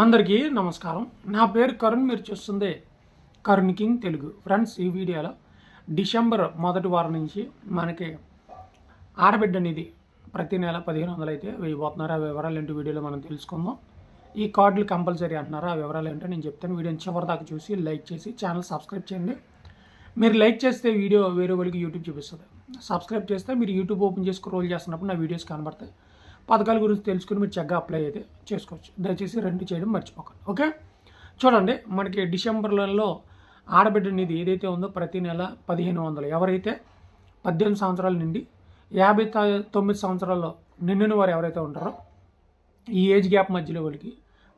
అందరికీ నమస్కారం. నా పేరు కరుణ్ మీరు చూస్తుంది కరుణ్ కింగ్ తెలుగు. ఫ్రెండ్స్ ఈ వీడియోలో డిసెంబర్ మొదటి వారం నుంచి మనకి ఆడబిడ్డ అనేది ప్రతి నెల పదిహేను వందలు అయితే వేయబోతున్నారు. ఆ వివరాలు ఏంటి వీడియోలో మనం తెలుసుకుందాం. ఈ కార్డులు కంపల్సరీ అంటున్నారు. ఆ వివరాలు ఏంటో నేను చెప్తాను. వీడియోని చివరి దాకా చూసి లైక్ చేసి ఛానల్ సబ్స్క్రైబ్ చేయండి. మీరు లైక్ చేస్తే వీడియో వేరే వాళ్ళకి యూట్యూబ్ చూపిస్తుంది. సబ్స్క్రైబ్ చేస్తే మీరు యూట్యూబ్ ఓపెన్ చేసి రోల్ చేస్తున్నప్పుడు నా వీడియోస్ కనబడతాయి. పథకాల గురించి తెలుసుకుని మీరు చక్కగా అప్లై అయితే చేసుకోవచ్చు. దయచేసి రెండు చేయడం మర్చిపోకండి. ఓకే? చూడండి మనకి డిసెంబర్లలో ఆడబిడ్డ నిధి ఏదైతే ఉందో ప్రతి నెల పదిహేను వందలు. ఎవరైతే పద్దెనిమిది సంవత్సరాల నుండి యాభై తొమ్మిది సంవత్సరాల్లో నిండిన వారు ఎవరైతే ఉంటారో ఈ ఏజ్ గ్యాప్ మధ్యలో వాళ్ళకి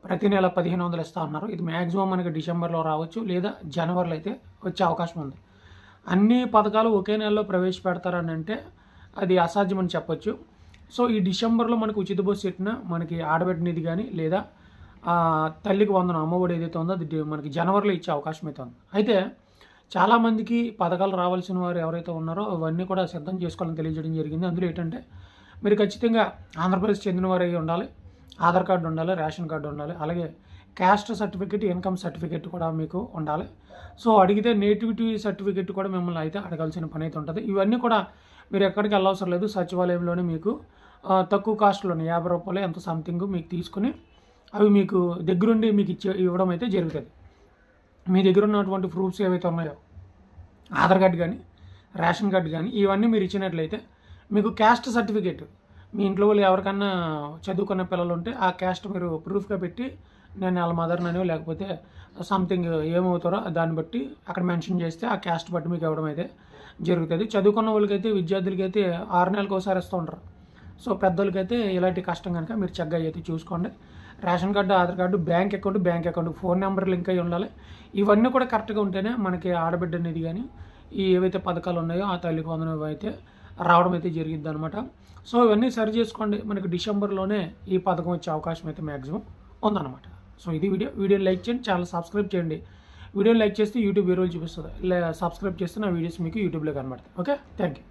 ప్రతి నెల పదిహేను వందలు ఇస్తా ఉన్నారు ఇది మ్యాక్సిమం మనకి డిసెంబర్లో రావచ్చు లేదా జనవరిలో అయితే వచ్చే అవకాశం ఉంది. అన్ని పథకాలు ఒకే నెలలో ప్రవేశపెడతారని అంటే అది అసాధ్యమని చెప్పొచ్చు. సో ఈ డిసెంబర్లో మనకు ఉచిత బస్సు ఎట్టిన మనకి ఆడబెట్టినది కానీ లేదా తల్లికి వందన అమ్మఒడి ఏదైతే ఉందో అది మనకి జనవరిలో ఇచ్చే అవకాశం అయితే ఉంది. అయితే చాలామందికి పథకాలు రావాల్సిన వారు ఎవరైతే ఉన్నారో అవన్నీ కూడా సిద్ధం చేసుకోవాలని తెలియజేయడం జరిగింది. అందులో ఏంటంటే మీరు ఖచ్చితంగా ఆంధ్రప్రదేశ్ చెందిన వారు ఉండాలి ఆధార్ కార్డు ఉండాలి రేషన్ కార్డు ఉండాలి అలాగే క్యాస్ట్ సర్టిఫికేట్ ఇన్కమ్ సర్టిఫికేట్ కూడా మీకు ఉండాలి. సో అడిగితే నేటివిటీ సర్టిఫికేట్ కూడా మిమ్మల్ని అయితే అడగాల్సిన పని అయితే ఉంటుంది. ఇవన్నీ కూడా మీరు ఎక్కడికి వెళ్ళవసరం లేదు. సచివాలయంలోనే మీకు తక్కువ కాస్ట్లోనే యాభై రూపాయలు ఎంత సంథింగ్ మీకు తీసుకుని అవి మీకు దగ్గరుండి మీకు ఇచ్చే ఇవ్వడం అయితే జరుగుతుంది. మీ దగ్గర ఉన్నటువంటి ప్రూఫ్స్ ఏవైతే ఉన్నాయో ఆధార్ కార్డు కానీ రేషన్ కార్డు కానీ ఇవన్నీ మీరు ఇచ్చినట్లయితే మీకు క్యాస్ట్ సర్టిఫికేట్ మీ ఇంట్లో వాళ్ళు ఎవరికన్నా చదువుకున్న పిల్లలు ఉంటే ఆ క్యాస్ట్ మీరు ప్రూఫ్గా పెట్టి నేను వాళ్ళ మదర్నని లేకపోతే సంథింగ్ ఏమవుతారో దాన్ని బట్టి అక్కడ మెన్షన్ చేస్తే ఆ క్యాస్ట్ బట్టి మీకు ఇవ్వడం అయితే జరుగుతుంది. చదువుకున్న వాళ్ళకైతే విద్యార్థులకైతే ఆరు నెలలకు ఒకసారి ఇస్తూ ఉంటారు సో పెద్దలకైతే ఇలాంటి కష్టం కనుక మీరు చక్కగా అయితే చూసుకోండి. Ration card Aadhaar card bank account bank account phone number link అయి ఉండాలి. ఇవన్నీ కూడా కరెక్ట్గా ఉంటేనే మనకి ఆడబిడ్డ అనేది కానీ ఈ ఏవైతే పథకాలు ఉన్నాయో ఆ తల్లి వందనం అయితే రావడం అయితే జరిగింది అనమాట సో ఇవన్నీ సరి చేసుకోండి. మనకి డిసెంబర్లోనే ఈ పథకం వచ్చే అవకాశం అయితే మ్యాక్సిమం ఉందన్నమాట. సో ఇది వీడియో. వీడియో లైక్ చేయండి. ఛానల్ సబ్స్క్రైబ్ చేయండి. వీడియో లైక్ చేస్తే యూట్యూబ్ వేరే చూపిస్తుంది. సబ్స్క్రైబ్ చేస్తే నా వీడియోస్ మీకు యూట్యూబ్లో కనబడతాయి. ఓకే? Thank you